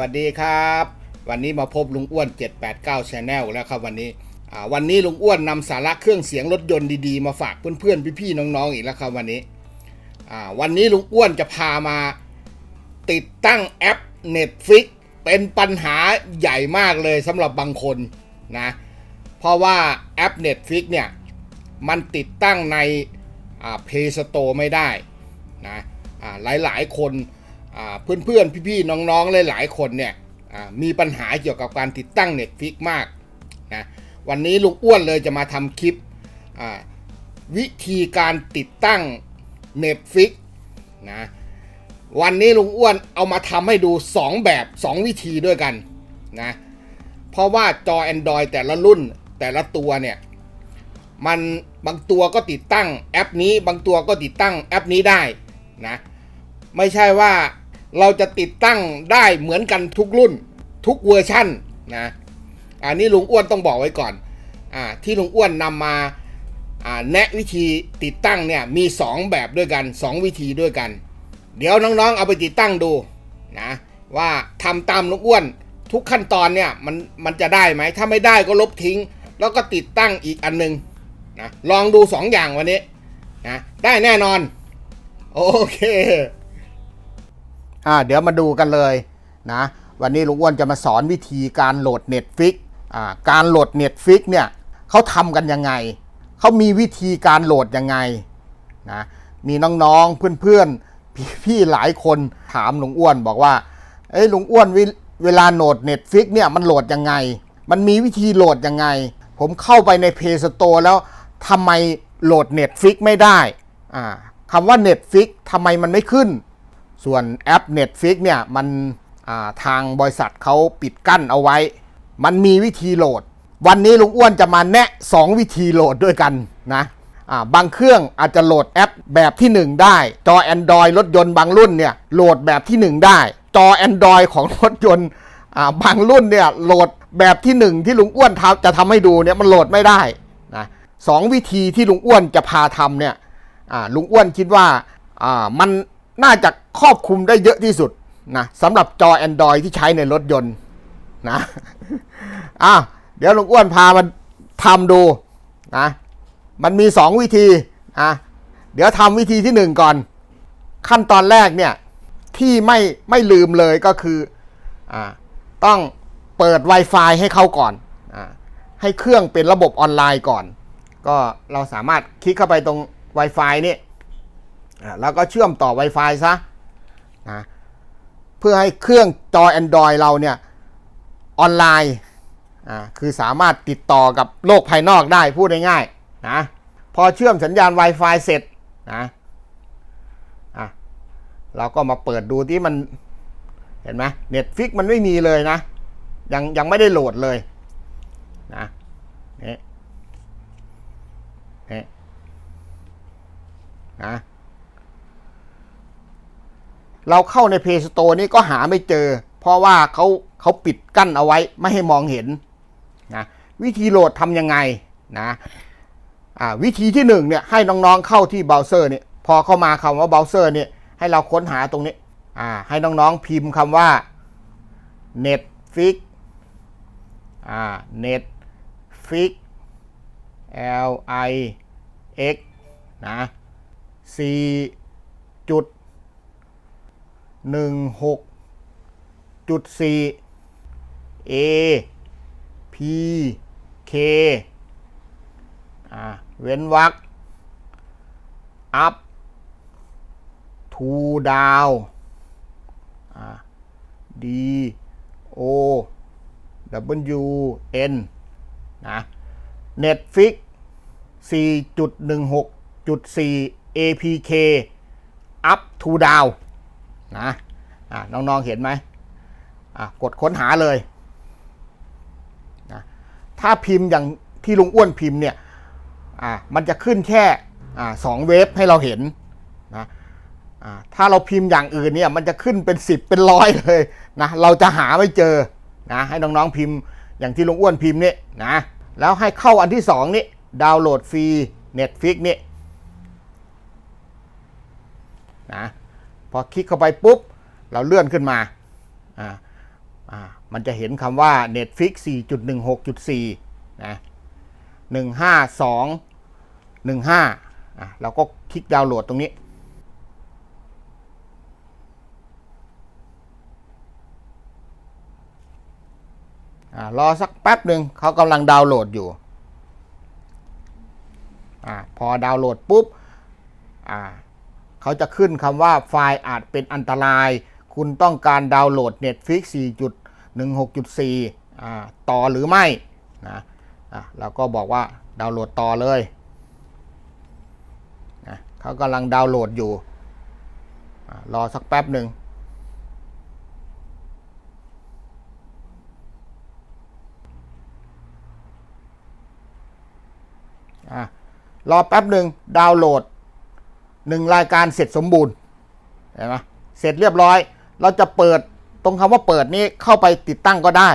วัสดีครับ วันนี้มาพบลุงอ้วน 789 Channel แล้วครับวันนี้วันนี้ลุงอ้วนนำสาระเครื่องเสียงรถยนต์ดีๆ มาฝากเพื่อนๆพี่ๆน้องๆอีกแล้วครับวันนี้วันนี้ลุงอ้วนจะพามาติดตั้งแอป Netflix เป็นปัญหาใหญ่มากเลยสำหรับบางคนนะเพราะว่าแอป Netflix เนี่ยมันติดตั้งในอ่า Play Store ไม่ได้นะหลายๆคน เพื่อนๆ พี่ๆ น้องๆ หลายๆ คนเนี่ยมีปัญหาเกี่ยวกับการติดตั้ง Netflix มากนะวันนี้ลุงอ้วนเลยจะมาทำคลิปวิธีการติดตั้ง Netflix นะวันนี้ลุงอ้วนเอามาทำให้ดู 2 แบบ 2 วิธีด้วยกันนะเพราะว่าจอ Android แต่ละรุ่นแต่ละตัวเนี่ยมันบางตัวก็ติดตั้งแอปนี้ บางตัวก็ติดตั้งแอปนี้ได้นะไม่ใช่ว่า เราจะติดตั้งได้เหมือนกันทุกรุ่น ทุกเวอร์ชั่นนะอันนี้ลุงอ้วนต้องบอกไว้ก่อนอที่ลุงอ้วนนำมาแนะวิธีติดตั้งเนี่ยมี 2 แบบด้วยกัน 2 วิธีด้วยกัน เดี๋ยวน้องๆเอาไปติดตั้งดูนะว่าทำตามลุงอ้วนทุกขั้นตอนเนี่ยมันมันจะได้ไหมถ้าไม่ได้ก็ลบทิ้ง แล้วก็ติดตั้งอีกอันหนึงนะลองดู 2 อย่างวันนี้นะได้แน่นอน โอเค อ่าเดี๋ยวมาดูกันเลยนะวันนี้ลุงอ้วนจะมาสอนวิธีการโหลด Netflix อ่าการโหลด Netflix เนี่ยเขาทำกันยังไง เขามีวิธีการโหลดยังไงนะมีน้องๆเพื่อนๆพี่ๆหลายคนถามลุงอ้วนบอกว่าเอ้ยลุงอ้วนเวเวลาโหลด Netflix เนี่ยมันโหลดยังไง มันมีวิธีโหลดยังไง ผมเข้าไปใน Play Store แล้วทำไมโหลด Netflix ไม่ได้อ่าคำว่า Netflix ทำไมมันไม่ขึ้น ส่วนแอป Netflix เนี่ยมันาทางบริษัทเขาปิดกั้นเอาไว้ มันมีวิธีโหลด วันนี้ลุงอ้วนจะมาแนะ 2 วิธีโหลดด้วยกันนะาบางเครื่องอาจจะโหลดแอปแบบที่ 1 ได้ จอ Android รถยนต์บางรุ่นเนี่ยโหลดแบบที่ 1 ได้ จอ Android ของรถยนต์บางรุ่นเนี่ยโหลดแบบที่ 1 ที่ลุงอ้วนทจะทำให้ดูเนี่ยมันโหลดไม่ได้นะสองวิธีที่ลุงอ้วนจะพาทำเนี่ยลุงอ้วนคิดว่ามัน น่าจะครอบคลุมได้เยอะที่สุดนะสำหรับจอ Android ที่ใช้ในรถยนต์นะอะเดี๋ยวลุงอ้วนพามันทำดูนะมันมีสองวิธีอะเดี๋ยวทำวิธีที่หนึ่งก่อน ขั้นตอนแรกเนี่ย ที่ไม่ไม่ลืมเลยก็คืออ่าต้องเปิด Wi-Fi ให้เข้าก่อนอ่าให้เครื่องเป็นระบบออนไลน์ก่อน ก็เราสามารถคลิกเข้าไปตรง Wi-Fi นี่ แล้วก็เชื่อมต่อ Wi-Fi ซะนะเพื่อให้เครื่องจอ Android เราเนี่ยออนไลน์คือสามารถติดต่อกับโลกภายนอกได้พูดง่ายๆนะพอเชื่อมสัญญาณ Wi-Fi เสร็จนะอะเราก็มาเปิดดูที่มันเห็นไหมเน็ตฟิกมันไม่มีเลยนะ ยังยังไม่ได้โหลดเลยนะนี่นี่นะ เราเข้าใน Play Store นี่ก็หาไม่เจอ เพราะว่าเขาเขาปิดกั้นเอาไว้ไม่ให้มองเห็นนะวิธีโหลดทำยังไงนะวิธีที่หนึ่งเนี่ยให้น้องๆเข้าที่เบราว์เซอร์เนี่ยพอเข้ามาคำว่าเบราว์เซอร์เนี่ยให้เราค้นหาตรงนี้ให้น้องๆพิมพ์คำว่า Netflix Netflix L I X นะ C จุด หนึ่งหกจุดสี่ A P K อ่าเว้นวรรค up to down อ่า D O W N นะ Netflix 4.16.4 APK up to down นะน้องๆเห็นไหมกดค้นหาเลยนะถ้าพิมพ์อย่างที่ลุงอ้วนพิมพ์เนี่ยมันจะขึ้นแค่สองเวฟให้เราเห็นนะถ้าเราพิมพ์อย่างอื่นเนี่ยมันจะขึ้นเป็น 10 เป็นร้อยเลยนะเราจะหาไม่เจอนะให้น้องๆพิมพ์อย่างที่ลุงอ้วนพิมพ์นี่นะแล้วให้เข้าอันที่สองนี่ดาวน์โหลดฟรี Netflix นี่นะ พอคลิกเข้าไปปุ๊บ เราเลื่อนขึ้นมาอ่าอ่ามันจะเห็นคำว่า Netflix 4.16.4นะ152 15อะเราก็คลิกดาวน์โหลดตรงนี้อรอสักแป๊บหนึ่งเขากำลังดาวน์โหลดอยู่อพอดาวน์โหลดปุ๊บ เขาจะขึ้นคำว่าไฟล์อาจเป็นอันตราย คุณต้องการดาวน์โหลด Netflix 4.16.4 ต่อหรือไม่นะเราก็บอกว่าดาวน์โหลดต่อเลยนะเขากำลังดาวน์โหลดอยู่ รอสักแป๊บหนึ่งอะรอแป๊บหนึ่งดาวน์โหลด หนึ่งรายการเสร็จสมบูรณ์เห็นไหมเสร็จเรียบร้อย เราจะเปิดตรงคำว่าเปิดนี้เข้าไปติดตั้งก็ได้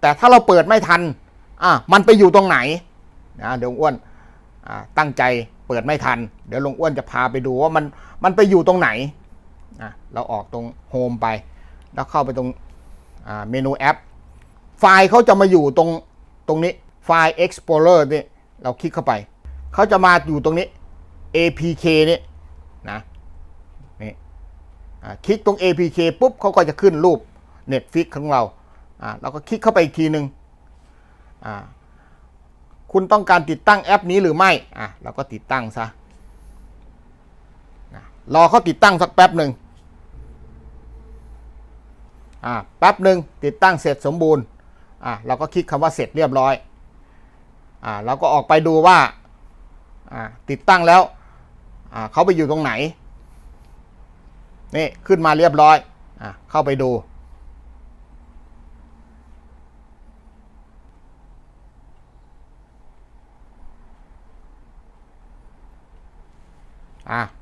แต่ถ้าเราเปิดไม่ทันอะมันไปอยู่ตรงไหนนะเดี๋ยวอ้วนอะตั้งใจเปิดไม่ทัน เดี๋ยวลุงอ้วนจะพาไปดูว่ามันมันไปอยู่ตรงไหนอะเราออกตรงโฮมไป แล้วเข้าไปตรงเมนูแอป ไฟล์เขาจะมาอยู่ตรงตรงนี้ไฟล์ Explorer นี่เราคลิกเข้าไป เขาจะมาอยู่ตรงนี้ APK เนี่ยนะนี่คลิกตรง APK ปุ๊บเขาก็จะขึ้นรูป Netflix ของเราอ่าเราก็คลิกเข้าไปอีกทีหนึ่งอ่าคุณต้องการติดตั้งแอปนี้หรือไม่อะเราก็ติดตั้งซะนะรอเขาติดตั้งสักแป๊บหนึ่งอ่าแป๊บหนึ่งติดตั้งเสร็จสมบูรณ์อ่าเราก็คลิกคำว่าเสร็จเรียบร้อยอ่าเราก็ออกไปดูว่าอ่าติดตั้งแล้ว เขาไปอยู่ตรงไหน นี่ ขึ้นมาเรียบร้อยอเข้าไปดู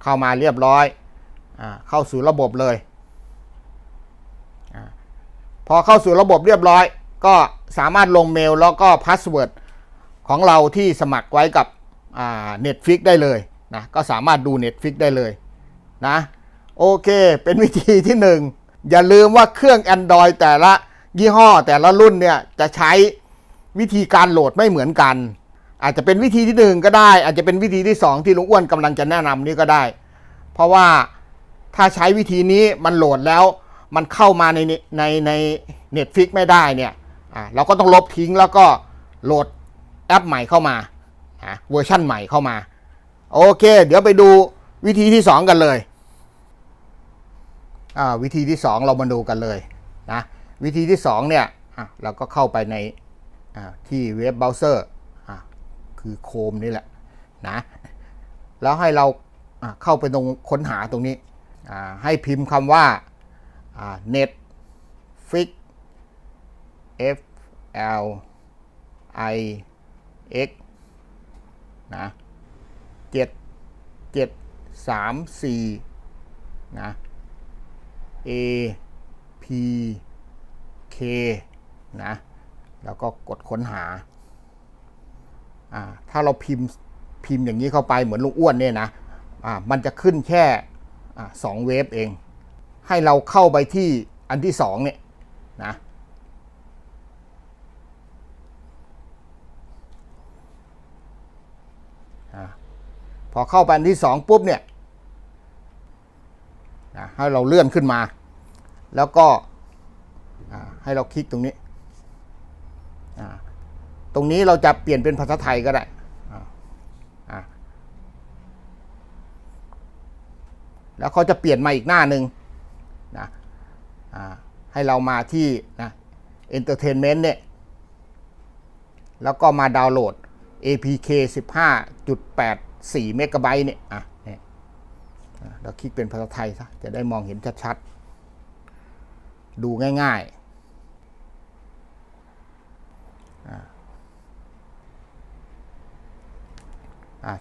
เข้ามาเรียบร้อยอเข้าสู่ระบบเลยพอเข้าสู่ระบบเรียบร้อย ก็สามารถลงเมลแล้วก็พาสเวิร์ดของเราที่สมัครไว้กับเน็ตฟิกได้เลย นะก็สามารถดู Netflix ได้เลยนะโอเค เป็นวิธีที่หนึ่งอย่าลืมว่าเครื่อง Android แต่ละยี่ห้อแต่ละรุ่นเนี่ยจะใช้วิธีการโหลดไม่เหมือนกัน อาจจะเป็นวิธีที่หนึ่งก็ได้ อาจจะเป็นวิธีที่สองที่ลุงอ้วนกำลังจะแนะนำนี่ก็ได้ เพราะว่าถ้าใช้วิธีนี้มันโหลดแล้วมันเข้ามาในในในเน็ตฟิกไม่ได้เนี่ยเราก็ต้องลบทิ้งแล้วก็โหลดแอปใหม่เข้ามาอ่าเวอร์ชั่นใหม่เข้ามา โอเค เดี๋ยวไปดูวิธีที่ 2 กันเลย อ่า วิธีที่ 2 เรามาดูกันเลยนะ วิธีที่ 2 เนี่ย อะ เราก็เข้าไปใน อ่า ที่เว็บเบราว์เซอร์ อะ คือโคมนี่แหละนะ แล้วให้เรา อะ เข้าไปตรงค้นหาตรงนี้ อ่า ให้พิมพ์คำว่า อ่า net fix f l i x นะ เจ็ดเจ็ดสามสี่นะ A P K นะ แล้วก็กดค้นหา อ่า ถ้าเราพิมพ์พิมพ์อย่างนี้เข้าไปเหมือนลุงอ้วนเนี่ยนะ อ่า มันจะขึ้นแค่อ่าสองเวฟเอง ให้เราเข้าไปที่อันที่สองเนี่ยนะ พอเข้าไปอันที่สองปุ๊บเนี่ยให้เราเลื่อนขึ้นมา แล้วก็ให้เราคลิกตรงนี้ตรงนี้เราจะเปลี่ยนเป็นภาษาไทยก็ได้แล้วเขาจะเปลี่ยนมาอีกหน้าหนึ่งนะให้เรามาที่นะ Entertainment เนี่ย แล้วก็มาดาวน์โหลด APK 4 เมกะไบต์เนี่ยอะเนี่ยเราคลิกเป็นภาษาไทยซะจะได้มองเห็นชัดๆ ดูง่ายๆ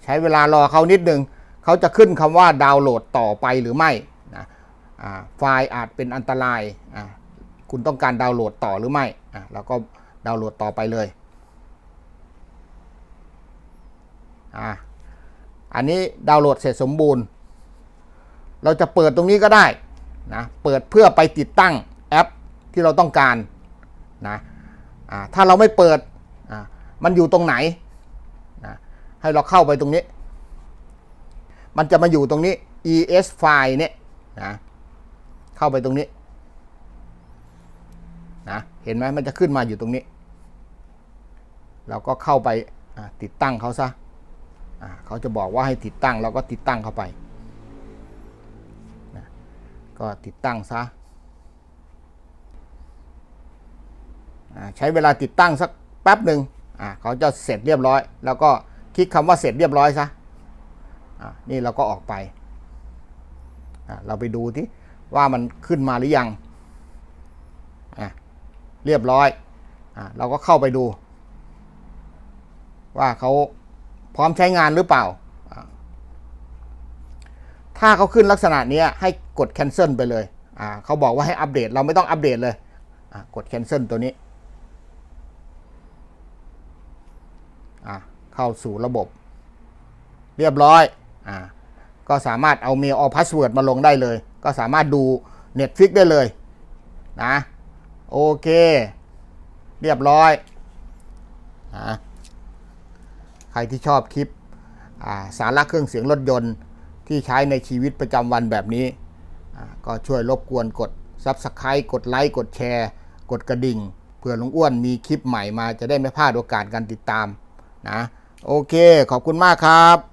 ใช้เวลารอเขานิดนึง เขาจะขึ้นคำว่าดาวน์โหลดต่อไปหรือไม่นะไฟล์อาจเป็นอันตราย คุณต้องการดาวน์โหลดต่อหรือไม่อะเราก็ดาวน์โหลดต่อไปเลยอะ อันนี้ดาวน์โหลดเสร็จสมบูรณ์ เราจะเปิดตรงนี้ก็ได้นะเปิดเพื่อไปติดตั้งแอปที่เราต้องการนะถ้าเราไม่เปิดมันอยู่ตรงไหนนะให้เราเข้าไปตรงนี้ มันจะมาอยู่ตรงนี้ es file เนี่ยนะเข้าไปตรงนี้นะเห็นไหมมันจะขึ้นมาอยู่ตรงนี้ เราก็เข้าไปติดตั้งเขาซะ เขาจะบอกว่าให้ติดตั้งเราก็ติดตั้งเข้าไปนะก็ติดตั้งซะใช้เวลาติดตั้งสักแป๊บหนึ่งเขาจะเสร็จเรียบร้อย แล้วก็คลิกคำว่าเสร็จเรียบร้อยซะนี่เราก็ออกไป เราไปดูที่ว่ามันขึ้นมาหรือยัง เรียบร้อยอเราก็เข้าไปดู ว่าเขา พร้อมใช้งานหรือเปล่า ถ้าเขาขึ้นลักษณะนี้ให้กด cancel ไปเลย เขาบอกว่าให้อัปเดต เราไม่ต้องอัปเดตเลย กด cancel ตัวนี้เข้าสู่ระบบ เรียบร้อยอก็สามารถเอาเมลเอาพาสเวิร์ดมาลงได้เลย ก็สามารถดู Netflix ได้เลยนะโอเค เรียบร้อยนะ ใครที่ชอบคลิปาสาระเครื่องเสียงรถยนต์ที่ใช้ในชีวิตประจำวันแบบนี้ ก็ช่วยรบกวนกด Subscribe กดไลค์กดแชร์ กดกระดิ่ง เพื่อลุงอ้วนมีคลิปใหม่มาจะได้ไม่พลาดโอกาสการติดตามนะโอเค ขอบคุณมากครับ